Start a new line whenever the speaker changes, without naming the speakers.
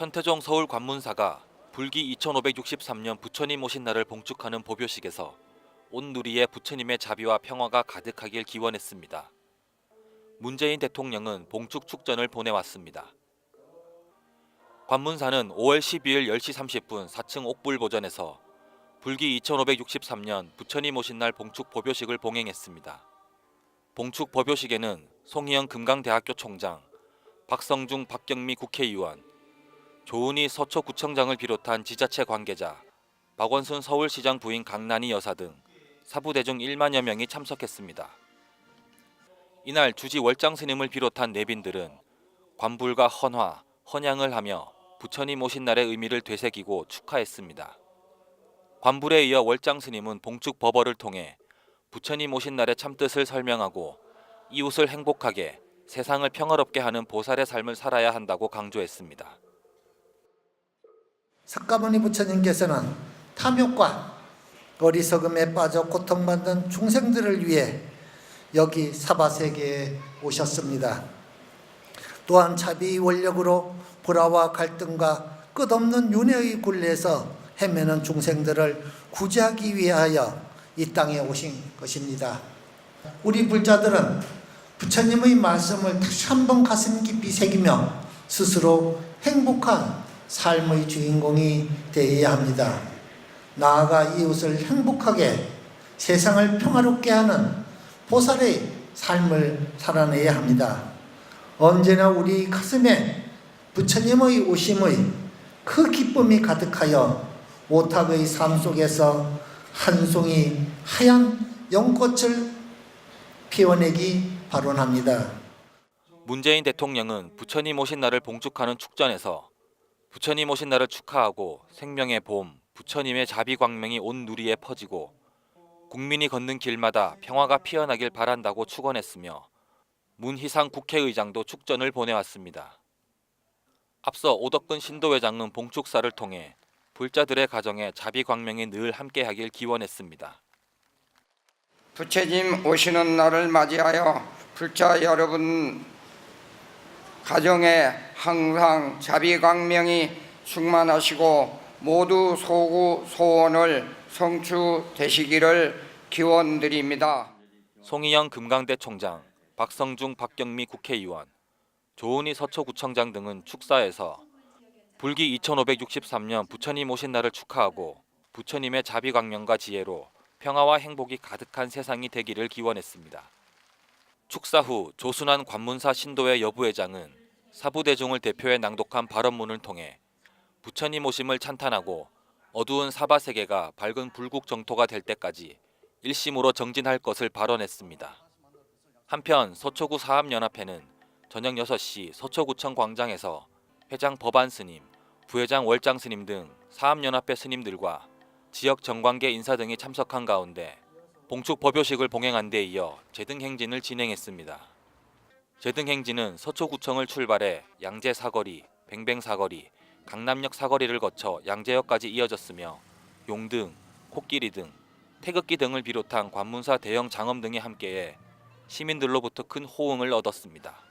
천태종 서울 관문사가 불기 2563년 부처님 오신 날을 봉축하는 보묘식에서 온 누리에 부처님의 자비와 평화가 가득하길 기원했습니다. 문재인 대통령은 봉축 축전을 보내왔습니다. 관문사는 5월 12일 10시 30분 4층 옥불 보전에서 불기 2563년 부처님 오신 날 봉축 보묘식을 봉행했습니다. 봉축 보묘식에는 송희영 금강대학교 총장, 박성중 박경미 국회의원, 조은희 서초구청장을 비롯한 지자체 관계자, 박원순 서울시장 부인 강난희 여사 등 사부대중 1만여 명이 참석했습니다. 이날 주지 월장 스님을 비롯한 내빈들은 관불과 헌화, 헌양을 하며 부처님 오신 날의 의미를 되새기고 축하했습니다. 관불에 이어 월장 스님은 봉축 법어를 통해 부처님 오신 날의 참뜻을 설명하고 이웃을 행복하게 세상을 평화롭게 하는 보살의 삶을 살아야 한다고 강조했습니다.
석가모니 부처님께서는 탐욕과 어리석음에 빠져 고통받는 중생들을 위해 여기 사바세계에 오셨습니다. 또한 자비 원력으로 불화와 갈등과 끝없는 윤회의 굴레에서 헤매는 중생들을 구제하기 위하여 이 땅에 오신 것입니다. 우리 불자들은 부처님의 말씀을 다시 한번 가슴 깊이 새기며 스스로 행복한 삶의 주인공이 되어야 합니다. 나아가 이웃을 행복하게 세상을 평화롭게 하는 보살의 삶을 살아내야 합니다. 언제나 우리 가슴에 부처님의 오심의 그 기쁨이 가득하여 오탁의 삶 속에서 한 송이 하얀 연꽃을 피워내기 바론합니다.
문재인 대통령은 부처님 오신 날을 봉축하는 축전에서 부처님 오신 날을 축하하고 생명의 봄, 부처님의 자비 광명이 온 누리에 퍼지고 국민이 걷는 길마다 평화가 피어나길 바란다고 축원했으며 문희상 국회의장도 축전을 보내왔습니다. 앞서 오덕근 신도회장은 봉축사를 통해 불자들의 가정에 자비 광명이 늘 함께하길 기원했습니다.
부처님 오시는 날을 맞이하여 불자 여러분 가정에 항상 자비광명이 충만하시고 모두 소구 소원을 성취되시기를 기원드립니다.
송희영 금강대 총장, 박성중 박경미 국회의원, 조은희 서초구청장 등은 축사에서 불기 2563년 부처님 오신 날을 축하하고 부처님의 자비광명과 지혜로 평화와 행복이 가득한 세상이 되기를 기원했습니다. 축사 후 조순환 관문사 신도회 여부회장은 사부대중을 대표해 낭독한 발언문을 통해 부처님 오심을 찬탄하고 어두운 사바 세계가 밝은 불국 정토가 될 때까지 일심으로 정진할 것을 발언했습니다. 한편 서초구 사업연합회는 저녁 6시 서초구청 광장에서 회장 법안 스님, 부회장 월장 스님 등 사업연합회 스님들과 지역 정관계 인사 등이 참석한 가운데 봉축 법요식을 봉행한 데 이어 제등 행진을 진행했습니다. 제등 행진은 서초구청을 출발해 양재 사거리, 뱅뱅 사거리, 강남역 사거리를 거쳐 양재역까지 이어졌으며 용등, 코끼리 등 태극기 등을 비롯한 관문사 대형 장엄 등이 함께해 시민들로부터 큰 호응을 얻었습니다.